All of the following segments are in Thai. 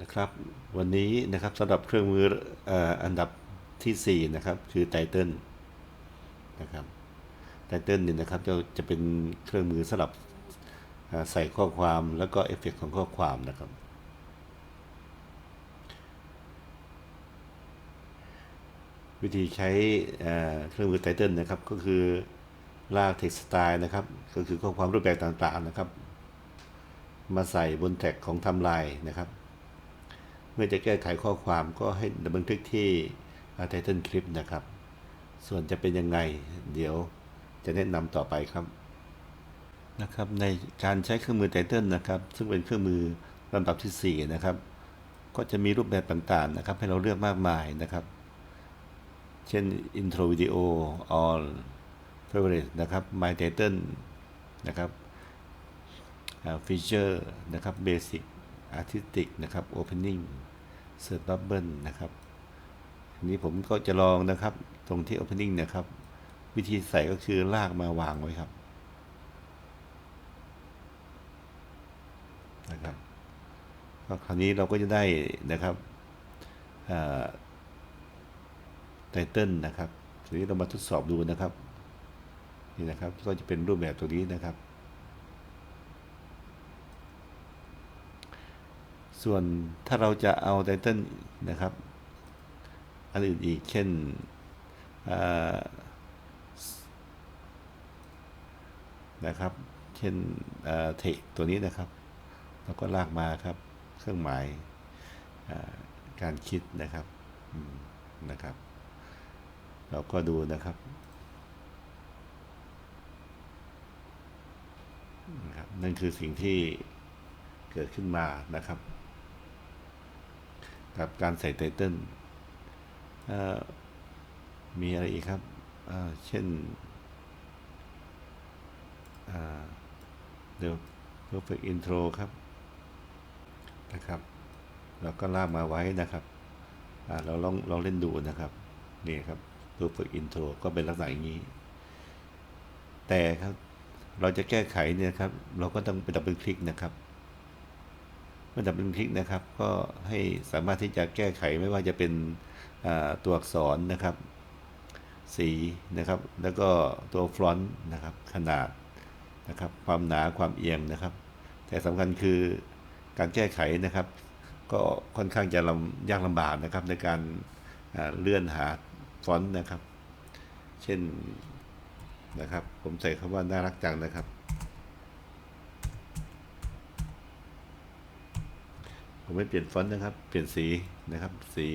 นะครับ วันนี้นะครับสำหรับเครื่องมืออันดับทีสี่4นะครับคือไตเติลนะครับไตเติลเนี่ยนะครับจะจะเป็นเครื่องมือสำหรับใส่ข้อความแล้วก็เอฟเฟกต์ของข้อความนะครับวิธีใช้เครื่องมือไตเติลนะครับก็คือลาก text style นะครับ ก็คือข้อความรูปแบบต่างๆนะครับ มาใส่บนแท็กของทำลายนะครับ เมื่อจะแก้ไขข้อความก็ให้ดับเบิลคลิกที่ไทเท l คลิปนะครับ ส่วนจะเป็นยังไง เดี๋ยวจะแนะนำต่อไปครับนะครับ ในการใช้เครื่องมือไทเท l นะครับ ซึ่งเป็นเครื่องมือลำดับที่ 4 นะครับ ก็จะมีรูปแบบต่างๆนะครับ ให้เราเลือกมากมายนะครับ เช่น intro video all favorite นะครับ my title นะครับฟีเจอร์นะครับเบสิกอาร์ติสติกนะครับโอ เพนนิ่งเซิร์ฟบับเบิลนะครับทีนี้ผมก็จะลองนะครับตรงที่ Opening นะครับ วิธีใส่ก็คือลากมาวางไว้ครับนะครับก็คราวนี้เราก็จะได้นะครับไตเติลนะครับทีนี้เรามาทดสอบดูนะครับ นี่นะครับ ก็จะเป็นรูปแบบตัวนี้นะครับ ส่วนถ้าเราจะเอาไตเติลนะครับอันอื่นอีกเช่นนะครับ เช่นเทคตัวนี้นะครับ เราก็ลากมาครับ เครื่องหมายการคิดนะครับนะครับ เราก็ดูนะครับนะครับ นั่นคือสิ่งที่เกิดขึ้นมานะครับ กับการใส่ไตเติลมีอะไรอีกครับ เช่นเดี๋ยว perfect intro ครับนะครับ เราก็ลากมาไว้นะครับเราลองลองเล่นดูนะครับนี่ครับ perfect intro ก็เป็นลักษณะอย่างนี้ แต่ครับเราจะแก้ไขเนี่ยครับ เราก็ต้องไปดับเบิลคลิกนะครับ เมื่อดับเบิลคลิกนะครับ ก็ให้สามารถที่จะแก้ไขไม่ว่าจะเป็นตัวอักษรนะครับ สีนะครับ แล้วก็ตัวฟอนต์นะครับขนาดนะครับ ความหนาความเอียงนะครับ แต่สำคัญคือการแก้ไขนะครับ ก็ค่อนข้างจะลำยากลำบากนะครับ ในการเลื่อนหาฟอนต์นะครับ เช่นนะครับ ผมใส่คำว่าน่ารักจังนะครับ ผมไม่เปลี่ยนฟอนต์นะครับ เปลี่ยนสีนะครับ สี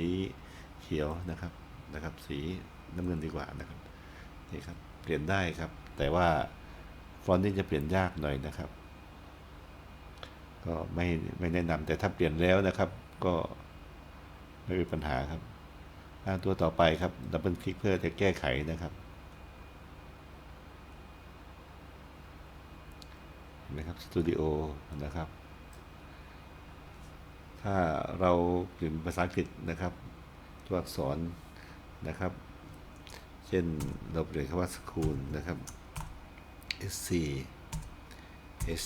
เขียวนะครับนะครับ สีน้ำเงินดีกว่านะครับนี่ครับ เปลี่ยนได้ครับ แต่ว่าฟอนต์นี่จะเปลี่ยนยากหน่อยนะครับ ก็ไม่ไม่แนะนำแต่ถ้าเปลี่ยนแล้วนะครับ ก็ไม่มีปัญหาครับตัวต่อไปครับดับเบิลคลิกเพื่อจะแก้ไขนะครับนะครับสตูดิโอนะครับ ถ้าเราเขียนภาษาอังกฤษนะครับ ตัวอักษรนะครับ เช่นเราเปลี่ยนคำว่า school นะครับ sc s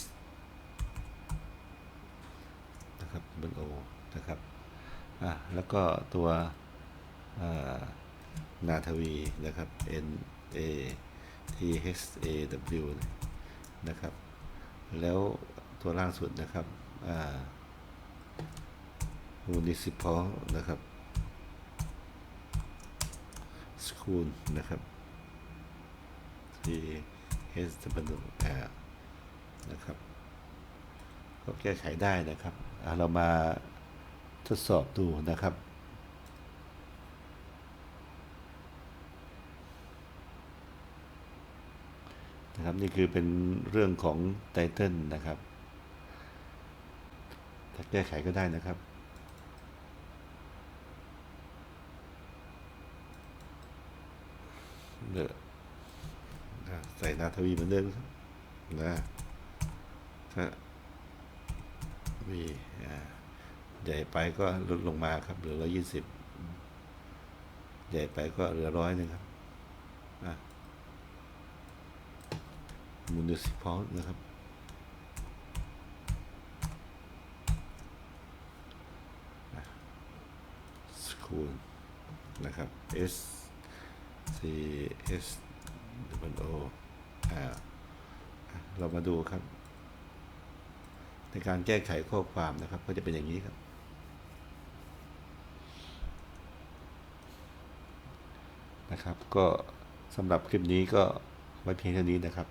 นะครับบน o นะครับอะแล้วก็ตัวนาทวีนะครับ n a t h a w นะครับ แล้วตัวล่างสุดนะครับอ่า municipal นะครับ school นะครับ T S W L นะครับ ก็แก้ไขได้นะครับ เรามาทดสอบดูนะครับนะครับนี่คือเป็นเรื่องของไตเติลนะครับ ถ้าแก้ไขก็ได้นะครับ เด้อใส่นาทวีเหมือนเดิมนะถ้าวีใหญ่ไปก็ลดลงมาครับเหลือร้อยี่สิบใหญ่ไปก็เหลือร้อยนึงครับมูลนิสิพอลนะครับคูณนะครับ S S O R เรามาดูครับ ในการแก้ไขข้อความนะครับ ก็จะเป็นอย่างนี้ครับ นะครับ ก็สำหรับคลิปนี้ก็ไว้เพียงเท่านี้นะครับ